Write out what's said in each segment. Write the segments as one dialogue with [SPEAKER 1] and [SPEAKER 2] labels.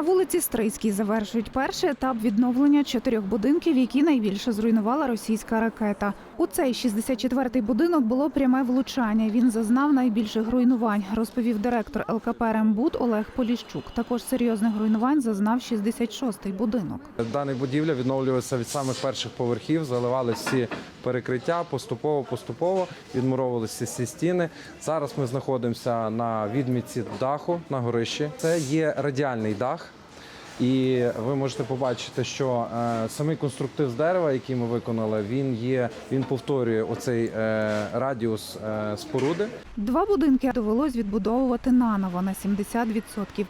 [SPEAKER 1] На вулиці Стрийській завершують перший етап відновлення чотирьох будинків, які найбільше зруйнувала російська ракета. У цей 64-й будинок було пряме влучання. Він зазнав найбільших руйнувань, розповів директор ЛКП «Рембуд» Олег Поліщук. Також серйозних руйнувань зазнав 66-й будинок.
[SPEAKER 2] Дана будівля відновлювалася від самих перших поверхів, заливали всі перекриття поступово, поступово відмуровувалися всі стіни. Зараз ми знаходимося на відмітці даху на горищі. Це є радіальний дах. І ви можете побачити, що е, самий конструктив з дерева, який ми виконали, він є, він повторює оцей е, радіус е, споруди.
[SPEAKER 1] Два будинки довелось відбудовувати наново на 70%,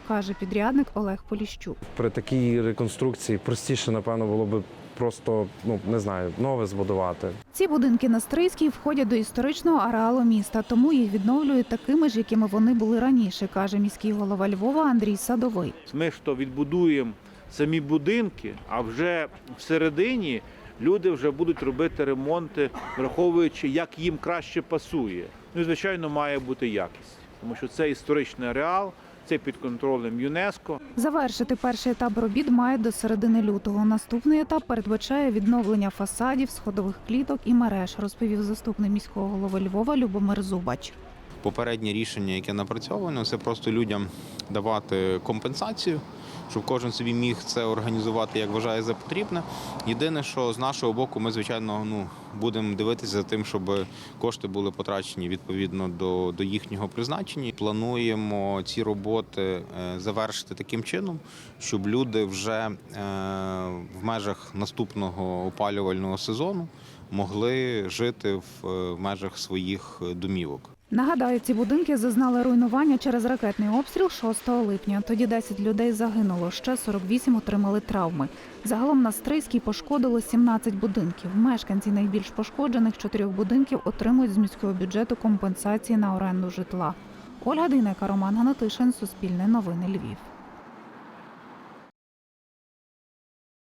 [SPEAKER 1] каже підрядник Олег Поліщук.
[SPEAKER 2] При такій реконструкції простіше, напевно, було би просто ну не знаю, нове збудувати.
[SPEAKER 1] Ці будинки на Стрийській входять до історичного ареалу міста, тому їх відновлюють такими ж, якими вони були раніше, каже міський голова Львова Андрій Садовий.
[SPEAKER 3] Ми ж то відбудуємо самі будинки, а вже всередині люди вже будуть робити ремонти, враховуючи, як їм краще пасує. Ну і звичайно має бути якість, тому що це історичний ареал, це під контролем ЮНЕСКО.
[SPEAKER 1] Завершити перший етап робіт має до середини лютого. Наступний етап передбачає відновлення фасадів, сходових кліток і мереж, розповів заступник міського голови Львова Любомир Зубач.
[SPEAKER 4] Попереднє рішення, яке напрацьовано, це просто людям давати компенсацію, щоб кожен собі міг це організувати як вважає за потрібне. Єдине, що з нашого боку, ми звичайно ну будемо дивитися за тим, щоб кошти були потрачені відповідно до, до їхнього призначення. Плануємо ці роботи е, завершити таким чином, щоб люди вже е, в межах наступного опалювального сезону могли жити е, в межах своїх домівок.
[SPEAKER 1] Нагадаю, ці будинки зазнали руйнування через ракетний обстріл 6 липня. Тоді 10 людей загинуло, ще 48 отримали травми. Загалом на Стрийській пошкодили 17 будинків. Мешканці найбільш пошкоджених чотирьох будинків отримують з міського бюджету компенсації на оренду житла. Ольга Дейнека, Роман Ганатишин, Суспільне новини Львів.